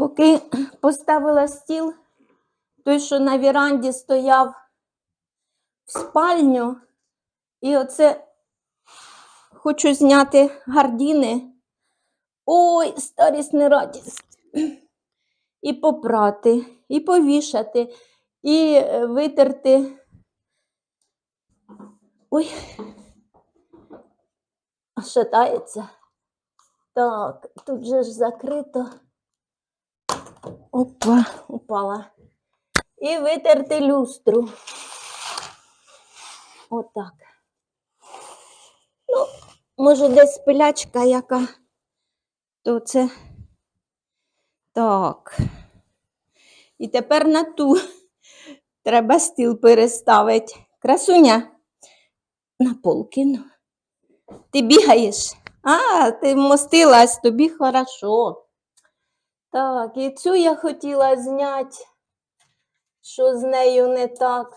Поки поставила стіл, той, що на віранді стояв в спальню, і оце хочу зняти гардіни. Ой, старість не радість. І попрати, і повішати, і е, витерти. Ой, шатається. Так, тут же ж закрито. Опа, упала. І витерти люстру. Отак. Ну, може, десь пилячка яка. То це. Так. І тепер на ту треба стіл переставити. Красуня. На пол кину. Ти бігаєш? А, ти вмостилась, тобі хорошо. Так, і цю я хотіла зняти. Що з нею не так?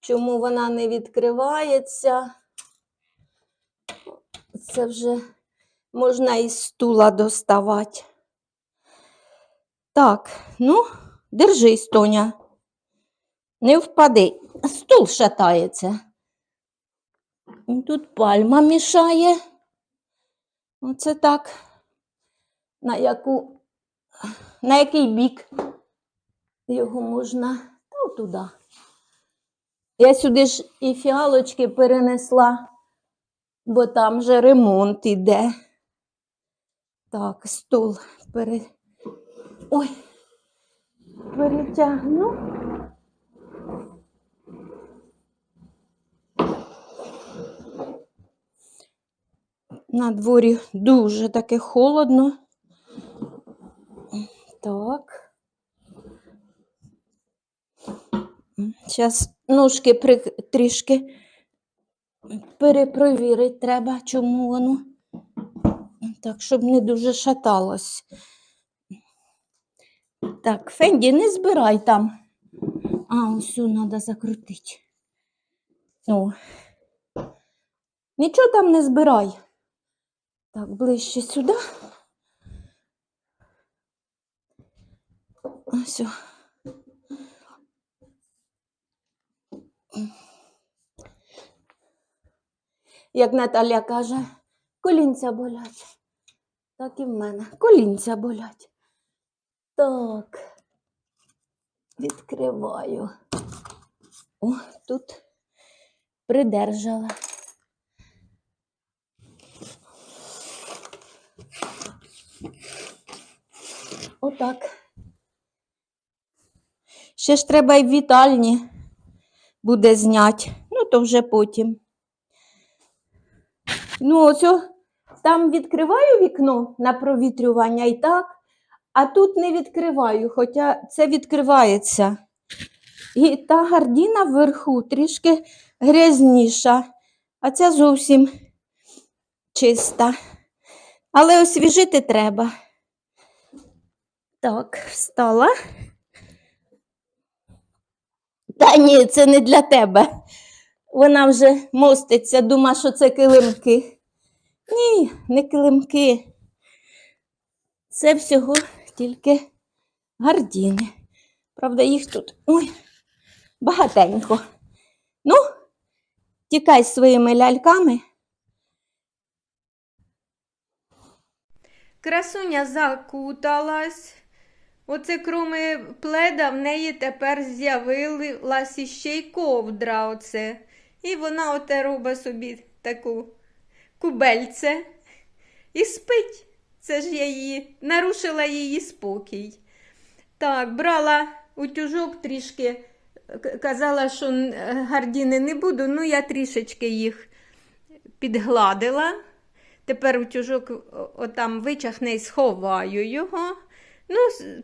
Чому вона не відкривається? Це вже можна із стула доставати. Так, ну, держись, Тоня. Не впади. Стул шатається. Тут пальма мішає. Оце так. На яку, на який бік його можна та туди. Я сюди ж і фіалочки перенесла, бо там же ремонт іде. Так, стол пере... Ой, перетягну. На дворі дуже таке холодно. Так. Зараз ножки при... трішки перепровірити треба, чому воно. Так, щоб не дуже шаталось. Так, Фенді, не збирай там. А, ось треба закрутити. О. Нічого там не збирай. Так, ближче сюди. Ось. Як Наталя каже, колінця болять. Так і в мене. Колінця болять. Так. Відкриваю. О, тут придержала. Отак. Ще ж треба й вітальні буде зняти. Ну, то вже потім. Ну, ось там відкриваю вікно на провітрювання і так, а тут не відкриваю, хоча це відкривається. І та гардіна вверху трішки грязніша, а ця зовсім чиста. Але освіжити треба. Так, встала. Та ні, це не для тебе. Вона вже моститься, дума, що це килимки. Ні, не килимки. Це всього тільки гардіни. Правда, їх тут ой, багатенько. Ну, тікай своїми ляльками. Красуня закуталась. Оце кроме пледа в неї тепер з'явилась іще й ковдра. Оце. І вона оте робить собі таку кубельце і спить. Це ж я її нарушила її спокій. Так, брала утюжок трішки, казала, що н- гардіни не буду, ну я трішечки їх підгладила. Тепер утюжок отам вичахне і сховаю його. Ну,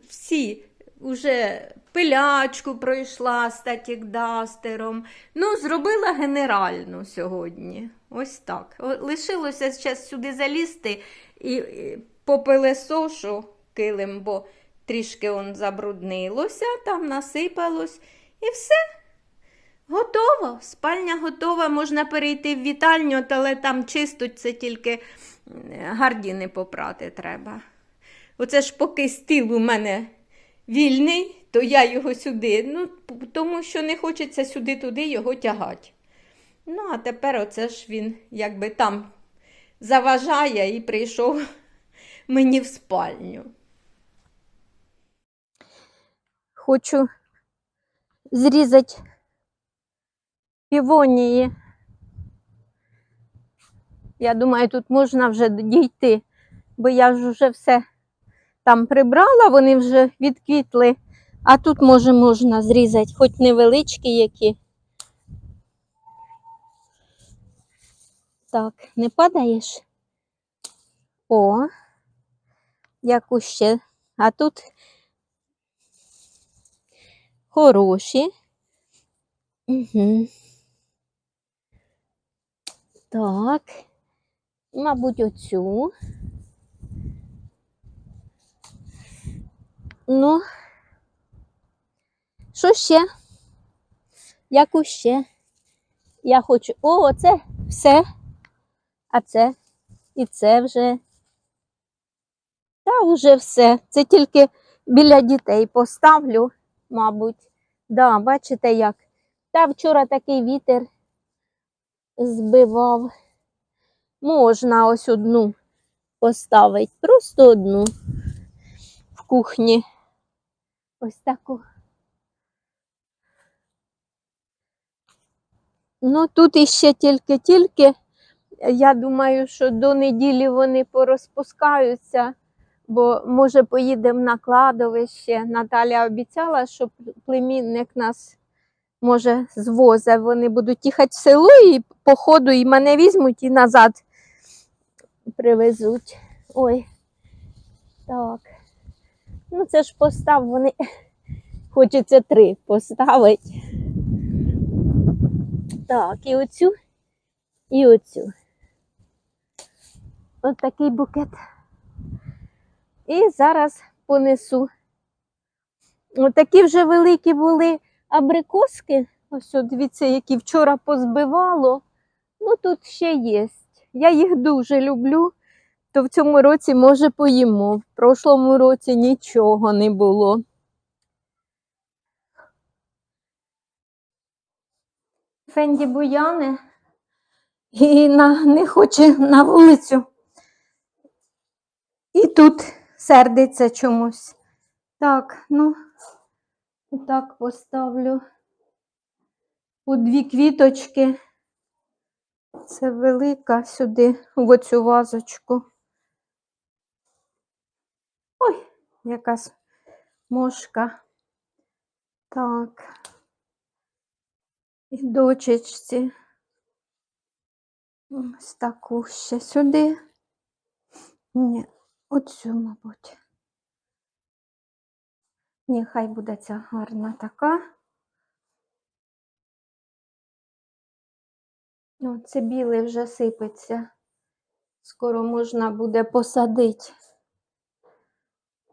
всі вже пилячку пройшла статік-дастером. Ну, зробила генеральну сьогодні. Ось так. Лишилося зараз сюди залізти і, попилесошу килим, бо трішки он забруднилося, там насипалось. І все. Готово. Спальня готова, можна перейти в вітальню, але там чисто це тільки гардіни попрати треба. Оце ж поки стіл у мене вільний, то я його сюди. Ну, тому що не хочеться сюди-туди його тягати. Ну, а тепер оце ж він якби там заважає і прийшов мені в спальню. Хочу зрізати півонії. Я думаю, тут можна вже дійти, бо я ж вже все там прибрала, вони вже відквітли, а тут може можна зрізати, хоч невеличкі які. Так, не падаєш? О, яку ще. А тут хороші. Угу. Так. Мабуть, оцю. Ну, що ще? Яку ще? Я хочу. О, це все. А це і це вже. Та вже все. Це тільки біля дітей поставлю, мабуть. Да, бачите як. Та вчора такий вітер збивав. Можна ось одну поставити, просто одну в кухні. Ось таку. Ну, тут іще тільки-тільки. Я думаю, що до неділі вони порозпускаються, бо може поїдемо на кладовище. Наталя обіцяла, що племінник нас може звозить. Вони будуть їхати в село і по ходу і мене візьмуть і назад привезуть. Ой. Так. Ну, це ж постав, вони хочеться три поставити. Так, і оцю, і оцю. Ось такий букет. І зараз понесу. Ось такі вже великі були абрикоски. Ось дивіться, які вчора позбивало. Ну, тут ще є. Я їх дуже люблю, то в цьому році, може, поїмо. В прошлому році нічого не було. Фенді Буяни і на, не хоче на вулицю. І тут сердиться чомусь. Так, ну, так поставлю по дві квіточки. Це велика сюди, в оцю вазочку. Ой, якась мошка. Так. І дочечці. Ось таку ще сюди. Ні, оцю, мабуть. Ні, хай буде ця гарна така. О, це білий вже сипеться. Скоро можна буде посадити.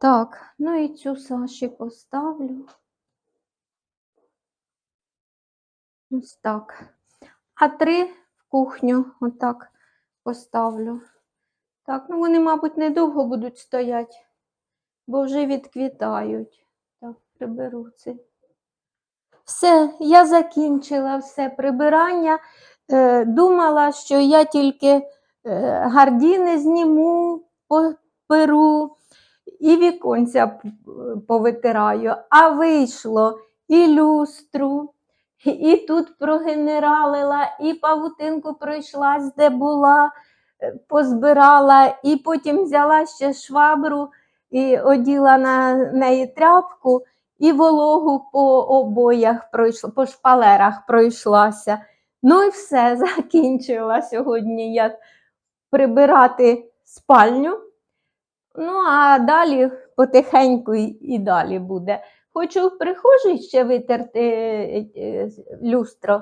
Так, ну і цю Саші поставлю. Ось так. А три в кухню отак поставлю. Так, ну вони, мабуть, недовго будуть стояти, бо вже відквітають. Так, приберу це. Все, я закінчила все прибирання. Е, думала, що я тільки е, гардіни зніму, перу і віконця повитираю, а вийшло і люстру, і тут прогенералила, і павутинку пройшлась, де була, е, позбирала, і потім взяла ще швабру і оділа на неї тряпку, і вологу по обоях пройшла, по шпалерах пройшлася. Ну і все, закінчила сьогодні я прибирати спальню. Ну, а далі потихеньку і, далі буде. Хочу в прихожій ще витерти е, е, люстро.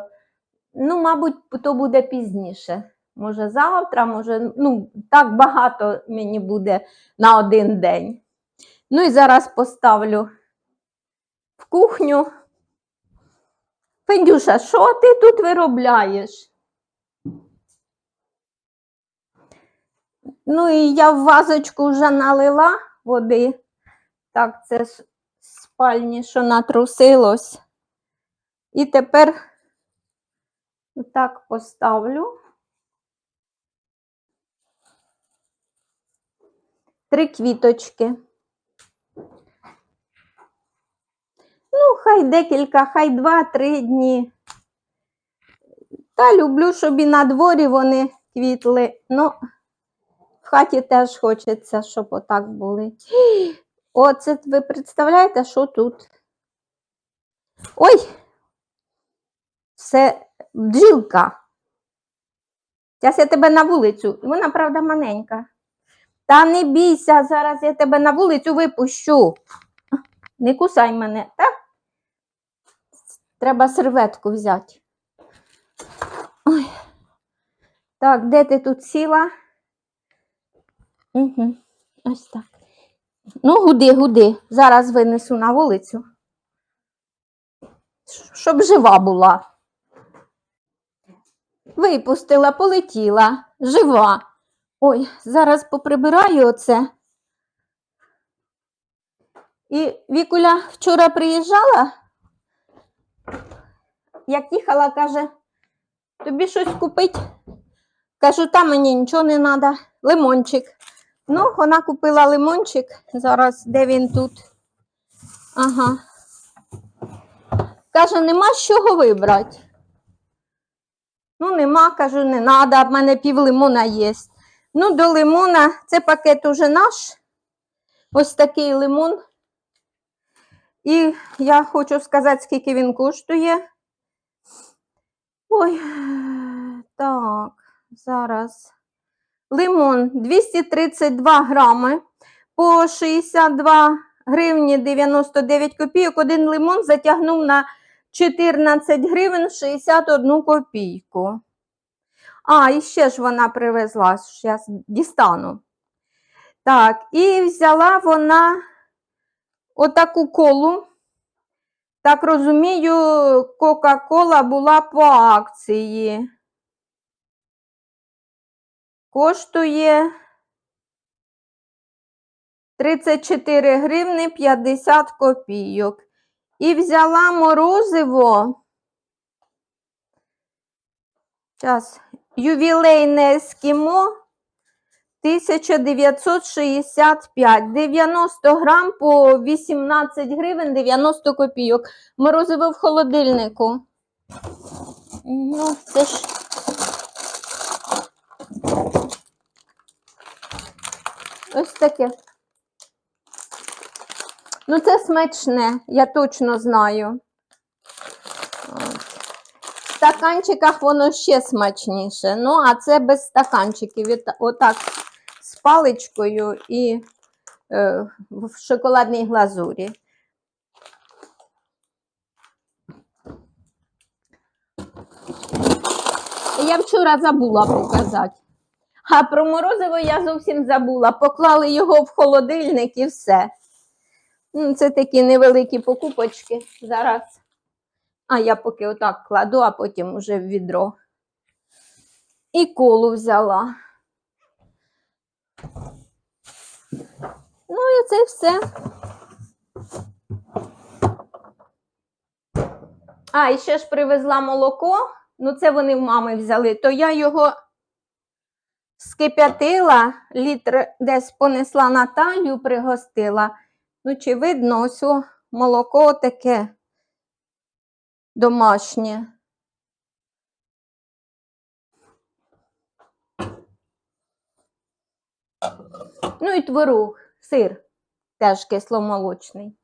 Ну, мабуть, то буде пізніше. Може, завтра, може, ну, так багато мені буде на один день. Ну і зараз поставлю в кухню. Фендюша, що ти тут виробляєш? Ну і я в вазочку вже налила води. Так, це з спальні, що натрусилось. І тепер так поставлю. Три квіточки. Ну, хай декілька, хай два-три дні. Та люблю, щоб і на дворі вони квітли. Ну, хаті теж хочеться, щоб отак були. Оце ви представляєте, що тут? Ой! Це бджілка. Зараз я тебе на вулицю. Вона, правда, маленька. Та не бійся, зараз я тебе на вулицю випущу. Не кусай мене, так? Треба серветку взяти. Ой. Так, де ти тут сіла? Угу. Ось так. Ну, гуди, гуди. Зараз винесу на вулицю. Щоб жива була. Випустила, полетіла, жива. Ой, зараз поприбираю оце. І Вікуля вчора приїжджала, як їхала, каже, тобі щось купить? Кажу, та мені нічого не треба, лимончик. Ну, вона купила лимончик. Зараз де він тут? Ага. Каже, нема з чого вибрати. Ну, нема, кажу, не треба, в мене пів лимона є. Ну, до лимона, це пакет уже наш. Ось такий лимон. І я хочу сказати, скільки він коштує. Ой, так, зараз. Лимон 232 грами по 62 гривні 99 копійок. Один лимон затягнув на 14 гривень 61 копійку. А, і ще ж вона привезла, зараз дістану. Так, і взяла вона отаку колу. Так розумію, Кока-Кола була по акції. Коштує 34 гривни 50 копійок. І взяла морозиво. Зараз, ювілейне ескімо 1965. 90 грам по 18 гривень 90 копійок. Морозиво в холодильнику. Ну, це ж. Ось таке. Ну, це смачне, я точно знаю. В стаканчиках воно ще смачніше. Ну, а це без стаканчиків. Отак з паличкою і е, в шоколадній глазурі. Я вчора забула показати. А про морозиво я зовсім забула. Поклали його в холодильник і все. Ну, Це такі невеликі покупочки зараз. А я поки отак кладу, а потім уже в відро. І колу взяла. Ну і це все. А, і ще ж привезла молоко. Ну, це вони в мами взяли, то я його скип'ятила, літр десь понесла Наталю, пригостила. Ну, чи видно, ось молоко таке домашнє. Ну і творог, сир теж кисломолочний.